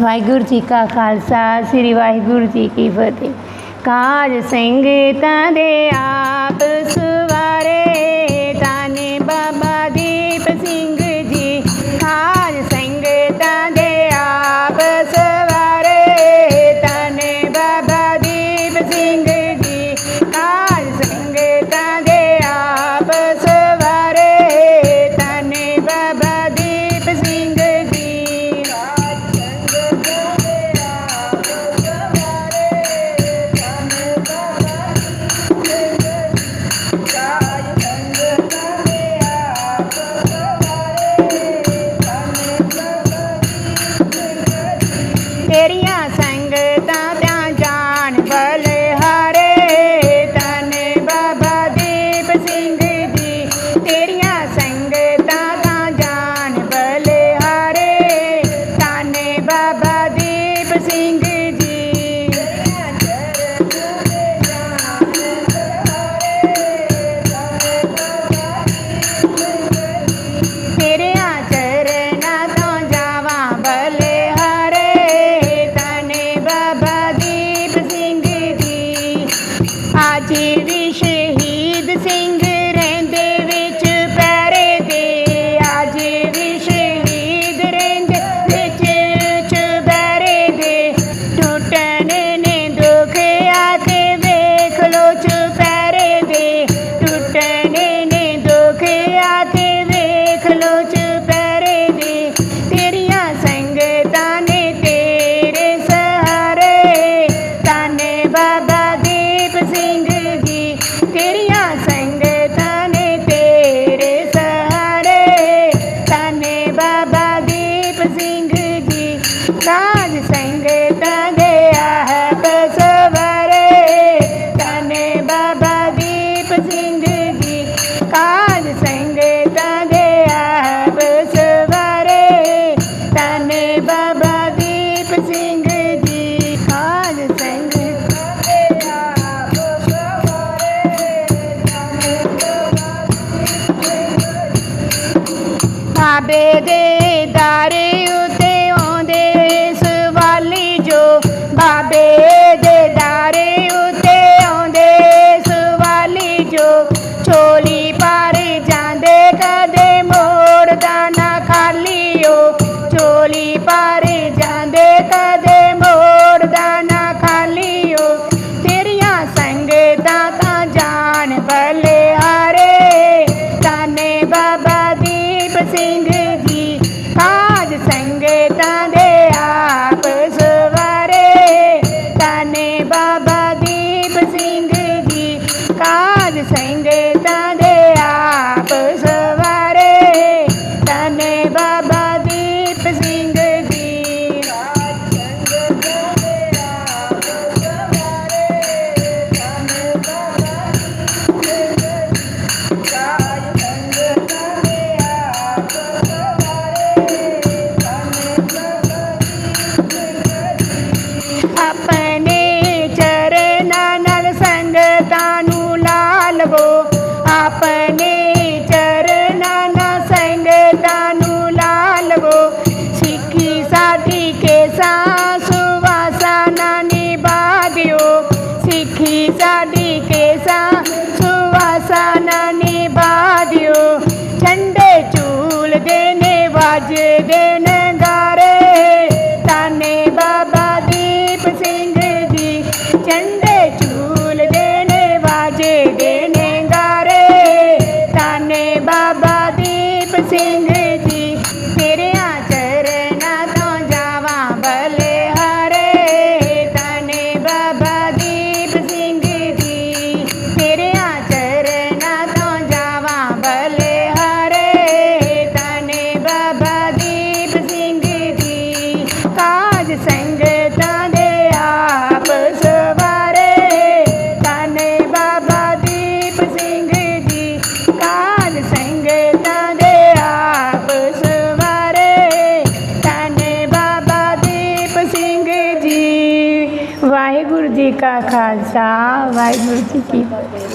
ਵਾਹਿਗੁਰੂ ਜੀ ਕਾ ਖਾਲਸਾ ਸ੍ਰੀ ਵਾਹਿਗੁਰੂ ਜੀ ਕੀ ਫਤਿਹ। ਕਾਜ ਸੰਗਤਾਂ ਦੇ ਆ sim आबे दे दारे বাজে দেনে fica ah, vai muito.